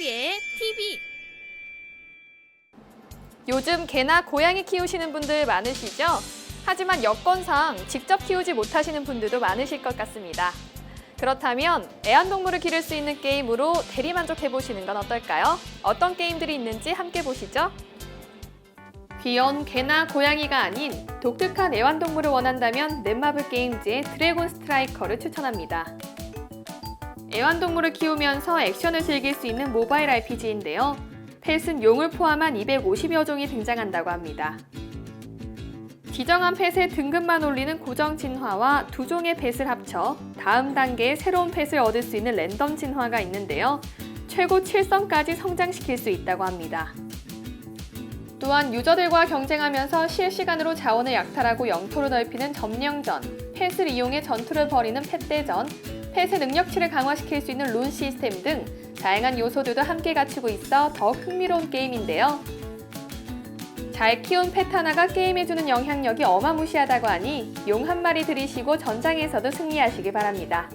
한글이의 TV 요즘 개나 고양이 키우시는 분들 많으시죠? 하지만 여건상 직접 키우지 못하시는 분들도 많으실 것 같습니다. 그렇다면 애완동물을 기를 수 있는 게임으로 대리 만족해 보시는 건 어떨까요? 어떤 게임들이 있는지 함께 보시죠. 귀여운 개나 고양이가 아닌 독특한 애완동물을 원한다면 넷마블 게임즈의 드래곤 스트라이커를 추천합니다. 애완동물을 키우면서 액션을 즐길 수 있는 모바일 RPG인데요. 펫은 용을 포함한 250여 종이 등장한다고 합니다. 지정한 펫의 등급만 올리는 고정 진화와 두 종의 펫을 합쳐 다음 단계의 새로운 펫을 얻을 수 있는 랜덤 진화가 있는데요. 최고 7성까지 성장시킬 수 있다고 합니다. 또한 유저들과 경쟁하면서 실시간으로 자원을 약탈하고 영토를 넓히는 점령전, 펫을 이용해 전투를 벌이는 펫대전, 펫의 능력치를 강화시킬 수 있는 룬 시스템 등 다양한 요소들도 함께 갖추고 있어 더욱 흥미로운 게임인데요. 잘 키운 펫 하나가 게임에 주는 영향력이 어마무시하다고 하니 용 한 마리 들이시고 전장에서도 승리하시길 바랍니다.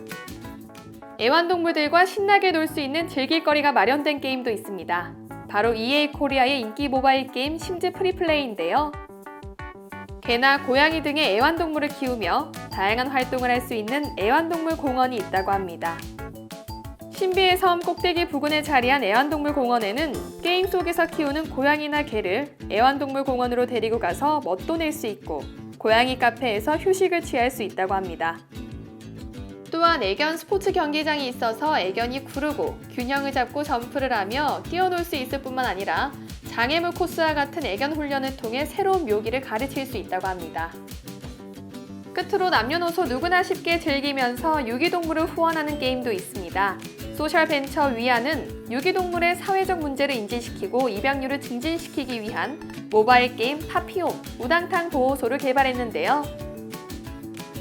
애완동물들과 신나게 놀 수 있는 즐길거리가 마련된 게임도 있습니다. 바로 EA 코리아의 인기 모바일 게임 심즈 프리플레이인데요. 개나 고양이 등의 애완동물을 키우며 다양한 활동을 할 수 있는 애완동물 공원이 있다고 합니다. 신비의 섬 꼭대기 부근에 자리한 애완동물 공원에는 게임 속에서 키우는 고양이나 개를 애완동물 공원으로 데리고 가서 멋도 낼 수 있고 고양이 카페에서 휴식을 취할 수 있다고 합니다. 또한 애견 스포츠 경기장이 있어서 애견이 구르고 균형을 잡고 점프를 하며 뛰어놀 수 있을 뿐만 아니라 장애물 코스와 같은 애견 훈련을 통해 새로운 묘기를 가르칠 수 있다고 합니다. 끝으로 남녀노소 누구나 쉽게 즐기면서 유기동물을 후원하는 게임도 있습니다. 소셜 벤처 위아는 유기동물의 사회적 문제를 인지시키고 입양률을 증진시키기 위한 모바일 게임 파피홈 우당탕 보호소를 개발했는데요.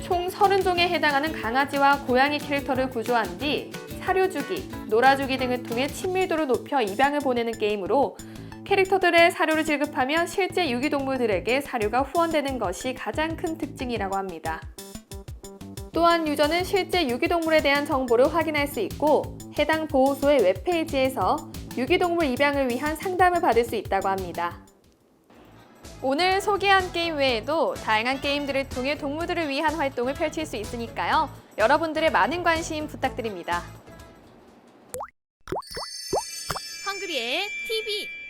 총 30종에 해당하는 강아지와 고양이 캐릭터를 구조한 뒤 사료주기, 놀아주기 등을 통해 친밀도를 높여 입양을 보내는 게임으로 캐릭터들의 사료를 지급하면 실제 유기동물들에게 사료가 후원되는 것이 가장 큰 특징이라고 합니다. 또한 유저는 실제 유기동물에 대한 정보를 확인할 수 있고 해당 보호소의 웹페이지에서 유기동물 입양을 위한 상담을 받을 수 있다고 합니다. 오늘 소개한 게임 외에도 다양한 게임들을 통해 동물들을 위한 활동을 펼칠 수 있으니까요. 여러분들의 많은 관심 부탁드립니다. 한글이의 TV